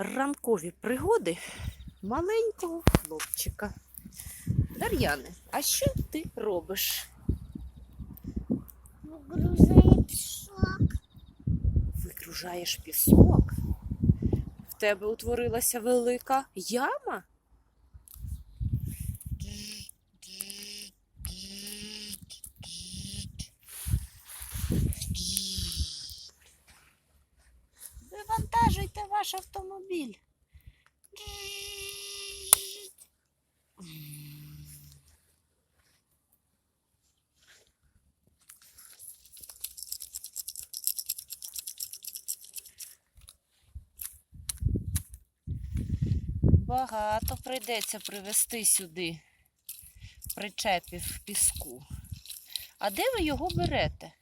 ранкові пригоди маленького хлопчика. Дар'яне, а що ти робиш? Вигружаю пісок. Вигружаєш пісок? В тебе утворилася велика яма? Вивантажуйте ваш автомобіль. Багато прийдеться привезти сюди причепів піску. А де ви його берете?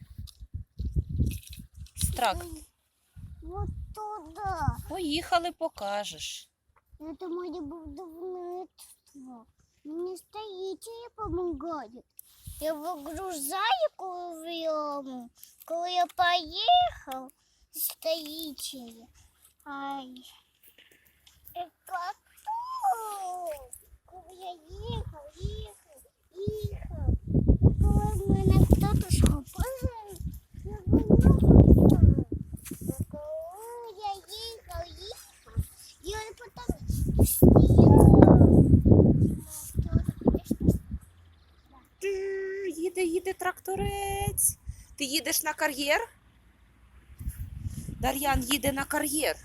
Страк, Вот туда. поїхали, покажеш. Это моє будівництво. Мені строители помогают. Я выгружаю коли в яму. Коли я поїхав, строители. Ай. И потом, коли я їхав, їхав. І коли мене хтось схопив, я винувся. І коли я їхав, їхав, і він потім Тр, Їде, їде тракторець. Ти їдеш на кар'єр? Дар'ян їде на кар'єр.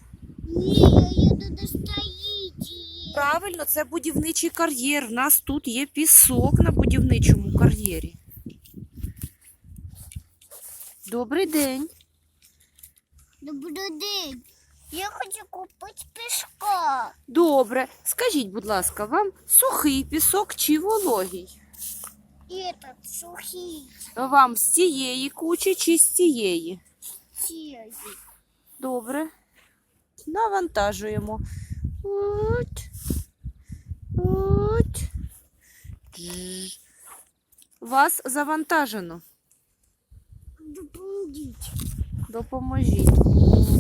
Ні, я їду до строїтелів. Правильно, це будівничий кар'єр. В нас тут є пісок на будівничому кар'єрі. Добрий день. Добрий день. Я хочу купити пішка. Добре. Скажіть, будь ласка, вам сухий пісок чи вологий? Этот сухий Вам з цієї кучі чи з цієї? сіє. Добре. Навантажуємо. От. От. Дж. Вас завантажено. Допомогіть. Допоможіть.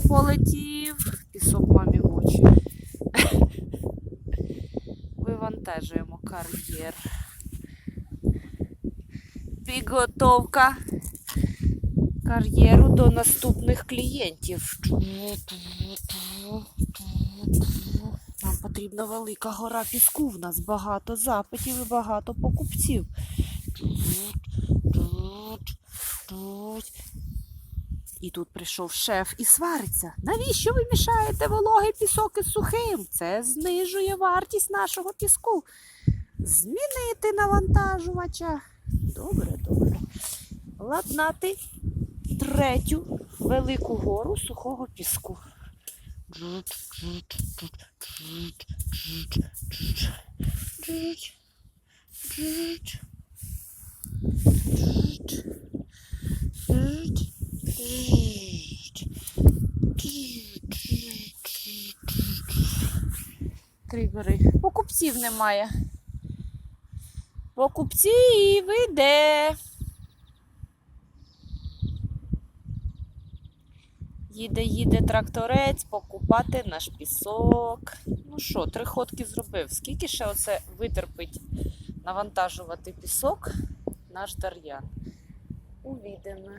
Полетів пісок мамі в очі. Вивантажуємо кар'єр. Підготовка кар'єру до наступних клієнтів. Нам потрібна велика гора піску. В нас багато запитів і багато покупців. І тут прийшов шеф і свариться. Навіщо ви мішаєте вологий пісок із сухим? Це знижує вартість нашого піску. Змінити навантажувача. Добре, добре. Ладнати третю велику гору сухого піску. Кригори. Покупців немає. Покупців іде. Їде, їде тракторець покупати наш пісок. Ну що, три ходки зробив. Скільки ще оце витерпить навантажувати пісок наш Дар'ян? Увідемо.